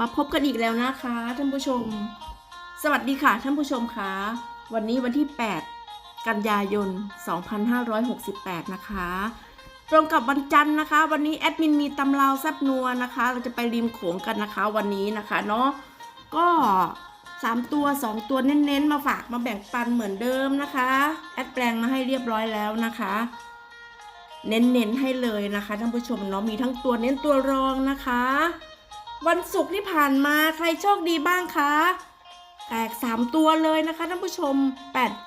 มาพบกันอีกแล้วนะคะท่านผู้ชม สวัสดีค่ะท่านผู้ชมคะวันนี้วันที่ 8 กันยายน 2568 นะคะ ตรงกับวันจันทร์นะคะ วันนี้แอดมินมีตำราวแซบนัวนะคะ เราจะไปริมโขงกันนะคะวันนี้นะคะเนาะก็ 3 ตัว 2 ตัวเน้นๆ มาฝากมาแบ่งปันเหมือนเดิมนะคะ แอดแปลงมาให้เรียบร้อยแล้วนะคะเน้นๆให้เลยนะคะท่านผู้ชมเนาะมีทั้งตัวเน้นตัวรองนะคะ วันศุกร์ที่ผ่านมาใครโชคดีบ้างคะแตก 3 ตัวเลยนะคะท่านผู้ชม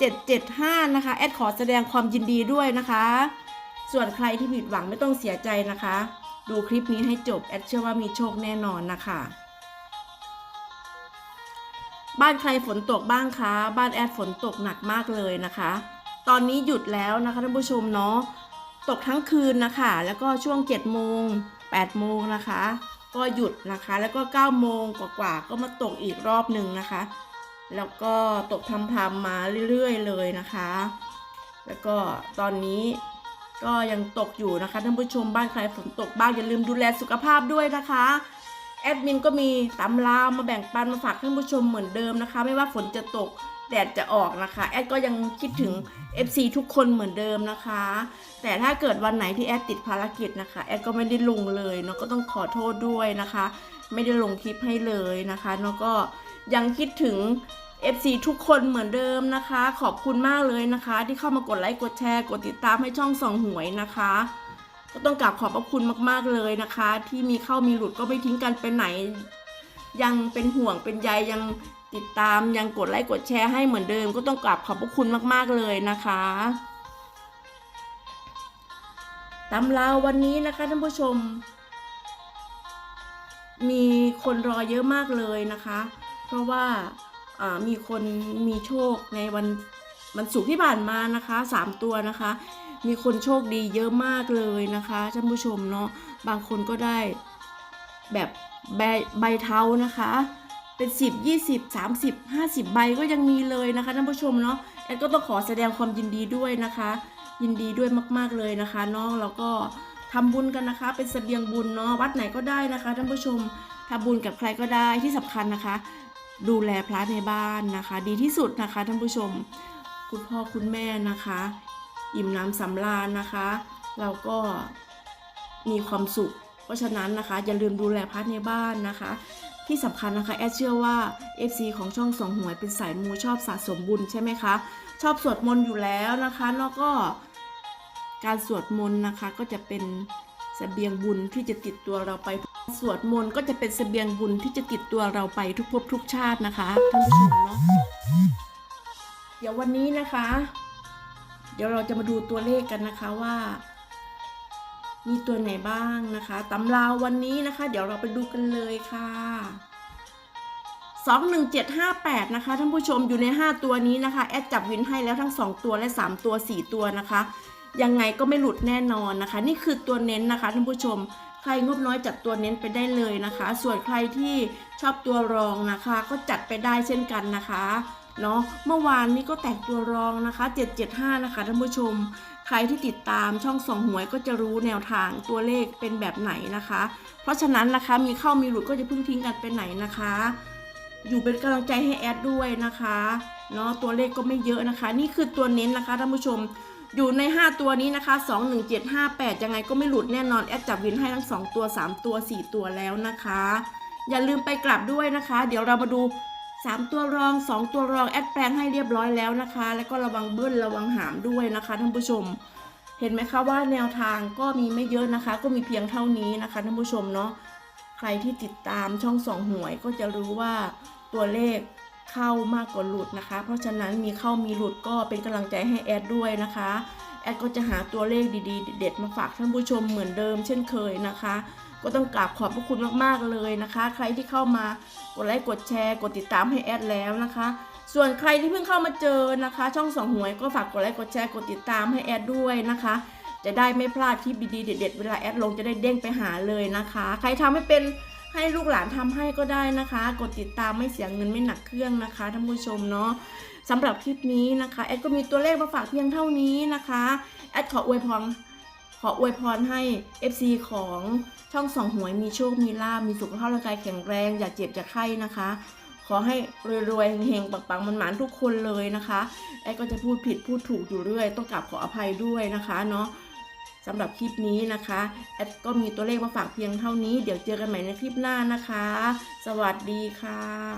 8775 นะคะ แอดขอแสดงความยินดีด้วยนะคะ ส่วนใครที่ผิดหวังไม่ต้องเสียใจนะคะ ดูคลิปนี้ให้จบ แอดเชื่อว่ามีโชคแน่นอนนะคะ บ้านใครฝนตกบ้างคะ บ้านแอดฝนตกหนักมากเลยนะคะ ตอนนี้หยุดแล้วนะคะท่านผู้ชมเนาะ ตกทั้งคืนนะคะ แล้วก็ช่วง7โมง8โมงนะคะ ก็หยุดนะคะ แล้วก็9โมงกว่าๆก็มาตกอีกรอบหนึ่งนะคะ แล้วก็ตกพรำๆมาเรื่อยๆเลยนะคะ แล้วก็ตอนนี้ก็ยังตกอยู่นะคะท่านผู้ชมบ้านใครฝนตกบ้างอย่าลืมดูแลสุขภาพด้วยนะคะแอดมินก็มีตำรามาแบ่งปันมาฝากท่านผู้ชมเหมือนเดิมนะคะ ไม่ว่าฝนจะตก แดดจะออกนะคะแอดก็ยังคิดถึง FC ทุกคนเหมือนเดิมนะคะ แต่ถ้าเกิดวันไหนที่แอดติดภารกิจนะคะแอดก็ไม่ได้ลงเลยเนาะก็ต้องขอโทษด้วยนะคะ ไม่ได้ลงคลิปให้เลยนะคะแล้วก็ยังคิดถึง FC ทุกคนเหมือนเดิมนะคะ ขอบคุณมากเลยนะคะ ที่เข้ามากดไลค์กดแชร์กดติดตามให้ช่องส่องหวยนะคะก็ต้องกราบขอบพระคุณมากๆเลยนะคะ ที่มีเข้ามีหลุดก็ไม่ทิ้งกันไปไหน ยังเป็นห่วงเป็นใยยัง ติดตามยังกดไลค์กดแชร์ให้เหมือนเดิมก็ต้องกราบขอบพระคุณมากๆเลยนะคะตำราวันนี้นะคะท่านผู้ชม มีคนรอเยอะมากเลยนะคะ เพราะว่ามีคนมีโชคในวันวันศุกร์ที่ผ่านมานะคะสามตัวนะคะ มีคนโชคดีเยอะมากเลยนะคะท่านผู้ชมเนาะบางคนก็ได้แบบใบใบเทานะคะ เป็น10 20 30 50 ใบก็ยังมีเลยนะคะท่านผู้ชมเนาะแอดก็ต้องขอแสดงความยินดีด้วยนะคะ ยินดีด้วยมากๆเลยนะคะเนาะแล้วก็ทำบุญกันนะคะ เป็นเสบียงบุญเนาะวัดไหนก็ได้นะคะท่านผู้ชมทำบุญกับใครก็ได้ที่สำคัญนะคะ ดูแลพระในบ้านนะคะ ดีที่สุดนะคะท่านผู้ชม คุณพ่อคุณแม่นะคะ อิ่มน้ำสำราญนะคะเราก็มีความสุข เพราะฉะนั้นนะคะ อย่าลืมดูแลพระในบ้านนะคะ ที่สำคัญนะคะแอดเชื่อว่า FC ของช่องสองหวยเป็นสายมูชอบสะสมบุญใช่ไหมคะ ชอบสวดมนต์อยู่แล้วนะคะ แล้วก็การสวดมนต์นะคะก็จะเป็นเสบียงบุญที่จะติดตัวเราไปสวดมนต์ก็จะเป็นเสบียงบุญที่จะติดตัวเราไปทุกภพทุกชาตินะคะท่านผู้ชมเนาะเดี๋ยววันนี้นะคะ เดี๋ยวเราจะมาดูตัวเลขกันนะคะว่า มีตัวไหนบ้างนะคะตำราวันนี้นะคะ เดี๋ยวเราไปดูกันเลยค่ะ21758 นะคะท่านผู้ชมอยู่ใน 5 ตัวนี้นะคะ แอดจับวินให้แล้วทั้ง 2 ตัวและ 3 ตัว 4 ตัวนะคะ ยังไงก็ไม่หลุดแน่นอนนะคะ นี่คือตัวเน้นนะคะท่านผู้ชม ใครงบน้อยจัดตัวเน้นไปได้เลยนะคะ ส่วนใครที่ชอบตัวรองนะคะ ก็จัดไปได้เช่นกันนะคะ เนาะเมื่อวานนี้ก็แตกตัวรองนะคะ 775 นะคะท่านผู้ชม ใครที่ติดตามช่องสองหวยก็จะรู้แนวทางตัวเลขเป็นแบบไหนนะคะ เพราะฉะนั้นนะคะมีเข้ามีหลุดก็จะพิ่งทิ้งกันไปไหนนะคะ อยู่เป็นกำลังใจให้แอดด้วยนะคะเนาะตัวเลขก็ไม่เยอะนะคะ นี่คือตัวเน้นนะคะท่านผู้ชมอยู่ใน 5 ตัวนี้นะคะ 2 1 7 5 8 ยังไงก็ไม่หลุดแน่นอน แอดจับวินให้ทั้ง 2 ตัว 3 ตัว 4 ตัวแล้วนะคะ อย่าลืมไปกลับด้วยนะคะ เดี๋ยวเรามาดู 3 ตัวรอง 2 ตัวรองแอดแปลงให้เรียบร้อยแล้วนะคะ แล้วก็ระวังเบิ้ลระวังหามด้วยนะคะท่านผู้ชม เห็นไหมคะว่าแนวทางก็มีไม่เยอะนะคะ ก็มีเพียงเท่านี้นะคะท่านผู้ชมเนาะใครที่ติดตามช่องสองหวยก็จะรู้ว่าตัวเลขเข้ามากกว่าหลุดนะคะ เพราะฉะนั้นมีเข้ามีหลุดก็เป็นกำลังใจให้แอดด้วยนะคะ ดก็จะหาตัวเลขดีๆ เด็ดๆมาฝากท่านผู้ชมเหมือนเดิม เช่นเคยนะคะ ก็ต้องกราบขอบพระคุณมากๆเลยนะคะ ใครที่เข้ามากดไลค์กดแชร์ กดติดตามให้แอดแล้วนะคะ ส่วนใครที่เพิ่งเข้ามาเจอนะคะ ช่องสองหวยก็ฝากกดไลค์กดแชร์กดติดตามให้แอดด้วยนะคะ จะได้ไม่พลาดคลิปดีๆเด็ดๆเวลาแอดลงจะได้เด้งไปหาเลยนะคะ ใครทำให้เป็น ให้ลูกหลานทำให้ก็ได้นะคะ กดติดตามไม่เสียเงินไม่หนักเครื่องนะคะท่านผู้ชมเนาะสำหรับคลิปนี้นะคะแอดก็มีตัวเลขมาฝากเพียงเท่านี้นะคะแอดขออวยพรขออวยพรให้ FC ของช่องสองหวยมีโชคมีลาบมีสุขภาพร่างกายแข็งแรง อย่าเจ็บอย่าไข้นะคะ ขอให้รวยๆเฮงๆปังๆมันหมานๆทุกคนเลยนะคะแอดก็จะพูดผิดพูดถูกอยู่เรื่อย ต้องกราบขออภัยด้วยนะคะเนาะ สำหรับคลิปนี้นะคะแอดก็มีตัวเลขมาฝากเพียงเท่านี้ เดี๋ยวเจอกันใหม่ในคลิปหน้านะคะ สวัสดีค่ะ